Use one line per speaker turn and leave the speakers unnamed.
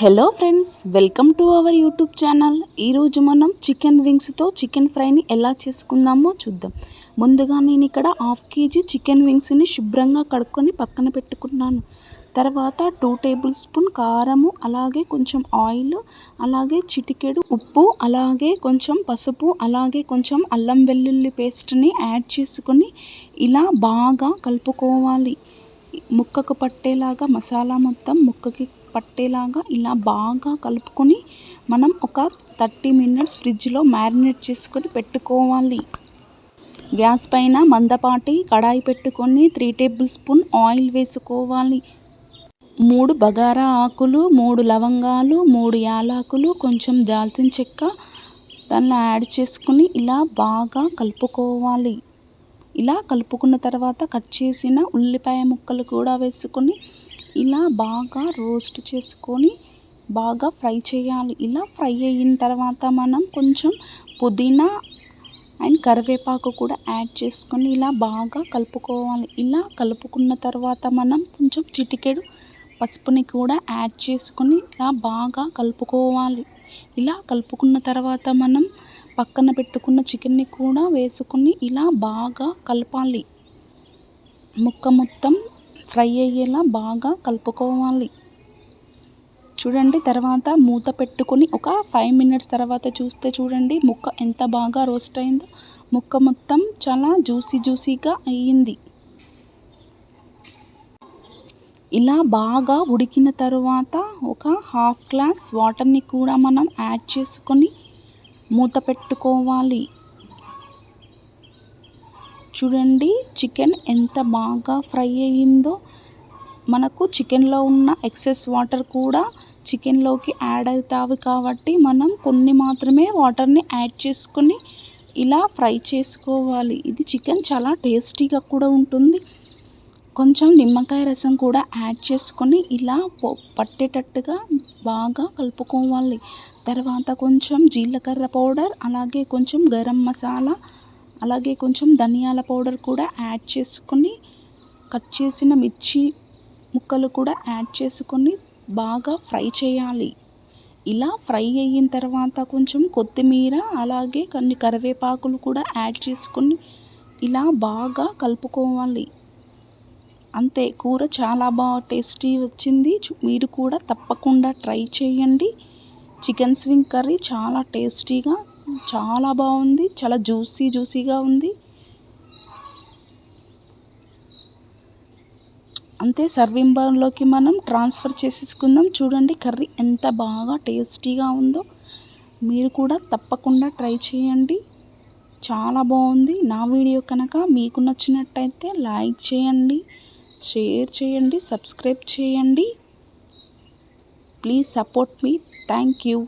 Hello friends welcome to our YouTube channel. ఈరోజు మనం chicken వింగ్స్తో chicken ఫ్రైని ఎలా చేసుకుందామో చూద్దాం. ముందుగా నేను ఇక్కడ హాఫ్ కేజీ చికెన్ వింగ్స్ని శుభ్రంగా కడుక్కొని పక్కన పెట్టుకున్నాను. తర్వాత టూ టేబుల్ స్పూన్ కారము అలాగే కొంచెం ఆయిల్ అలాగే చిటికెడు ఉప్పు అలాగే కొంచెం పసుపు అలాగే కొంచెం అల్లం వెల్లుల్లి పేస్ట్ని యాడ్ చేసుకొని ఇలా బాగా కలుపుకోవాలి. ముక్కకు పట్టేలాగా మసాలా మొత్తం ముక్కకి పట్టేలాగా ఇలా బాగా కలుపుకొని మనం ఒక థర్టీ మినిట్స్ ఫ్రిడ్జ్లో మ్యారినేట్ చేసుకొని పెట్టుకోవాలి. గ్యాస్ పైన మందపాటి కడాయి పెట్టుకొని త్రీ టేబుల్ స్పూన్ ఆయిల్ వేసుకోవాలి. మూడు బగారా ఆకులు మూడు లవంగాలు మూడు యాలాకులు కొంచెం దాల్చిన చెక్క దానిలో యాడ్ చేసుకుని ఇలా బాగా కలుపుకోవాలి. ఇలా కలుపుకున్న తర్వాత కట్ చేసిన ఉల్లిపాయ ముక్కలు కూడా వేసుకొని ఇలా బాగా రోస్ట్ చేసుకొని బాగా ఫ్రై చేయాలి. ఇలా ఫ్రై అయిన తర్వాత మనం కొంచెం పుదీనా అండ్ కరివేపాకు కూడా యాడ్ చేసుకొని ఇలా బాగా కలుపుకోవాలి. ఇలా కలుపుకున్న తర్వాత మనం కొంచెం చిటికెడు పసుపుని కూడా యాడ్ చేసుకొని ఇలా బాగా కలుపుకోవాలి. ఇలా కలుపుకున్న తర్వాత మనం పక్కన పెట్టుకున్న చికెన్ని కూడా వేసుకొని ఇలా బాగా కలపాలి. ముక్క మొత్తం ఫ్రై అయ్యేలా బాగా కలుపుకోవాలి. చూడండి తర్వాత మూత పెట్టుకొని ఒక ఫైవ్ మినిట్స్ తర్వాత చూస్తే చూడండి ముక్క ఎంత బాగా రోస్ట్ అయిందో. ముక్క మొత్తం చాలా జ్యూసీ జ్యూసీగా అయ్యింది. ఇలా బాగా ఉడికిన తరువాత ఒక హాఫ్ గ్లాస్ వాటర్ని కూడా మనం యాడ్ చేసుకొని మూత పెట్టుకోవాలి. చూడండి చికెన్ ఎంత బాగా ఫ్రై అయ్యిందో. మనకు చికెన్లో ఉన్న ఎక్సెస్ వాటర్ కూడా చికెన్లోకి యాడ్ అవుతావి కాబట్టి మనం కొన్ని మాత్రమే వాటర్ని యాడ్ చేసుకొని ఇలా ఫ్రై చేసుకోవాలి. ఇది చికెన్ చాలా టేస్టీగా కూడా ఉంటుంది. కొంచెం నిమ్మకాయ రసం కూడా యాడ్ చేసుకొని ఇలా పట్టేటట్టుగా బాగా కలుపుకోవాలి. తర్వాత కొంచెం జీలకర్ర పౌడర్ అలాగే కొంచెం గరం మసాలా అలాగే కొంచెం ధనియాల పౌడర్ కూడా యాడ్ చేసుకొని కట్ చేసిన మిర్చి ముక్కలు కూడా యాడ్ చేసుకొని బాగా ఫ్రై చేయాలి. ఇలా ఫ్రై అయిన తర్వాత కొంచెం కొత్తిమీర అలాగే కొన్ని కరివేపాకులు కూడా యాడ్ చేసుకొని ఇలా బాగా కలుపుకోవాలి. అంతే కూర చాలా బాగా టేస్టీ వచ్చింది. మీరు కూడా తప్పకుండా ట్రై చేయండి. చికెన్ స్వింగ్ కర్రీ చాలా టేస్టీగా చాలా బాగుంది చాలా జ్యూసీ జ్యూసీగా ఉంది. అంతే సర్వింగ్ బౌల్లోకి మనం ట్రాన్స్ఫర్ చేసేసుకుందాం. చూడండి కర్రీ ఎంత బాగా టేస్టీగా ఉందో. మీరు కూడా తప్పకుండా ట్రై చేయండి. చాలా బాగుంది. నా వీడియో కనుక మీకు నచ్చినట్టయితే లైక్ చేయండి షేర్ చేయండి సబ్స్క్రైబ్ చేయండి. ప్లీజ్ సపోర్ట్ మీ థ్యాంక్ యూ